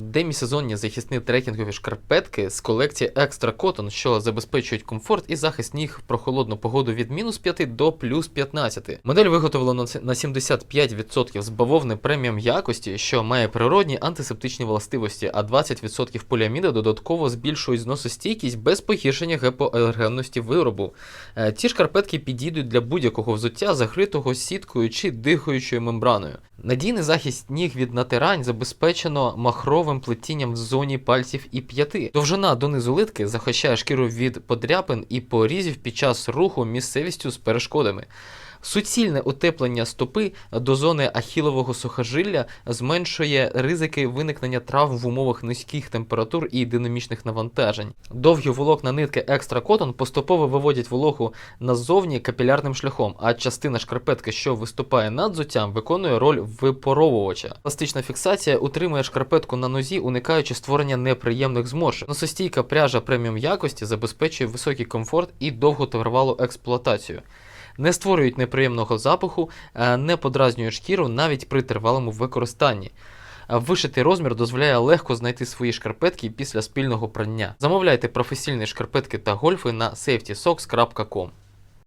демісезонні захисні трекінгові шкарпетки з колекції Extra Cotton, що забезпечують комфорт і захист ніг в прохолодну погоду від мінус 5 до плюс 15. Модель виготовлена на 75% з бавовни преміум якості, що має природні антисептичні властивості, а 20% поліаміду додатково збільшують зносостійкість без погіршення гепоалергенності виробу. Е, Ці шкарпетки підійдуть для будь-якого взуття, закритого сіткою чи дихаючою мембраною. Надійний захист ніг від натирань забезпечено махровим плетінням в зоні пальців і п'яти. Довжина донизу литки захищає шкіру від подряпин і порізів під час руху місцевістю з перешкодами. Суцільне утеплення стопи до зони ахілового сухожилля зменшує ризики виникнення травм в умовах низьких температур і динамічних навантажень. Довгі волокна нитки Extra Cotton поступово виводять вологу назовні капілярним шляхом, а частина шкарпетки, що виступає над взуттям, виконує роль випаровувача. Пластична фіксація утримує шкарпетку на нозі, уникаючи створення неприємних зморшок. Носостійка пряжа преміум якості забезпечує високий комфорт і довготривалу експлуатацію. Не створюють неприємного запаху, е, не подразнюють шкіру навіть при тривалому використанні. Вишитий розмір дозволяє легко знайти свої шкарпетки після спільного прання. Замовляйте професійні шкарпетки та гольфи на safetysocks.com.